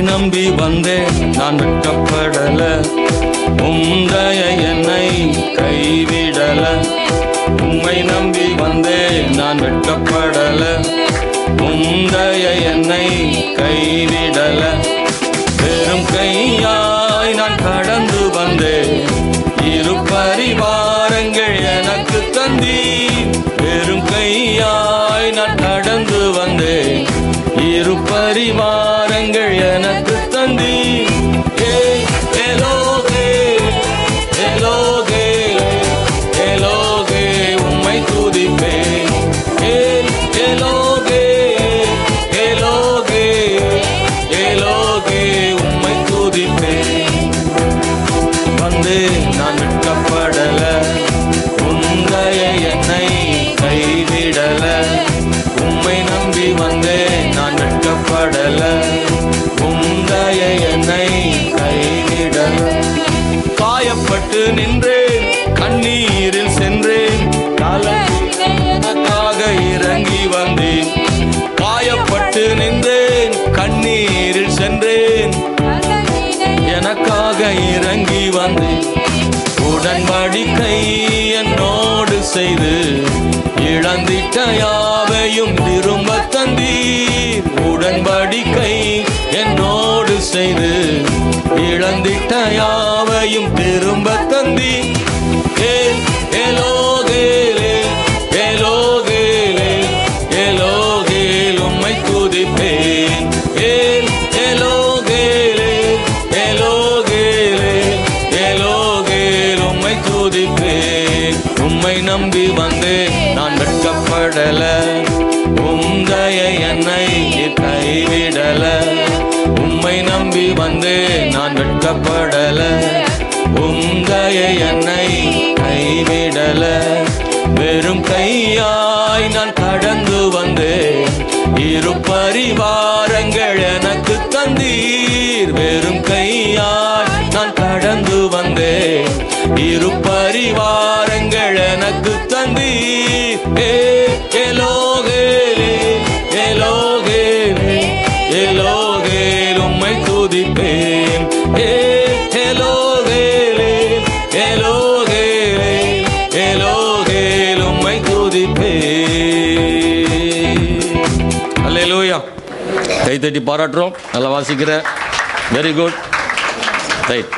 நம்பி வந்தேன். நான் வெட்கப்படல. உந்தைய என்னை கைவிடல. உம்மை நம்பி வந்தேன். நான் வெட்கப்படல. உந்தைய என்னை கைவிடல. வெறும் கையாய் நான் கடந்து வந்தேன். இரு பரிவாரங்கள் எனக்கு தந்தி வெறும் கையாய் நான் கடந்து வந்தேன். இரு பரிவாரங்கள் நான் வெட்கப்படல. உந்தைய என்னை கைவிடல. காயப்பட்டு நின்றேன் கண்ணீரில் சென்றேன். எனக்காக இறங்கி வந்தேன். காயப்பட்டு நின்றேன் கண்ணீரில் சென்றேன். எனக்காக இறங்கி வந்து உடன்படிக்கை என்னோடு செய்து இழந்திட்ட யாவையும் திரும்ப இழந்திட்ட யாவையும் திரும்ப தந்தி. ஏல் எலோகேலே எலோகேலே எலோகேல் உம்மை துதிப்பேன். ஏல் எலோகேலே எலோகேலே எலோகேல் உம்மை துதிப்பேன். உம்மை நம்பி வந்தேன் நான் வெட்கப்படல. உந்தைய என்னை கைவிடல வெட்கப்படல. உங்கைய என்னை கைவிடல. வெறும் கையாய் நான் கடந்து வந்தேன். இரு பரிவாரங்கள் எனக்கு தந்தீர். வெறும் கையாய் நான் கடந்து வந்தேன். இரு பரிவாரங்கள் தட்டி பாராட்டுறோம். நல்லா வாசிக்கிற. Very good right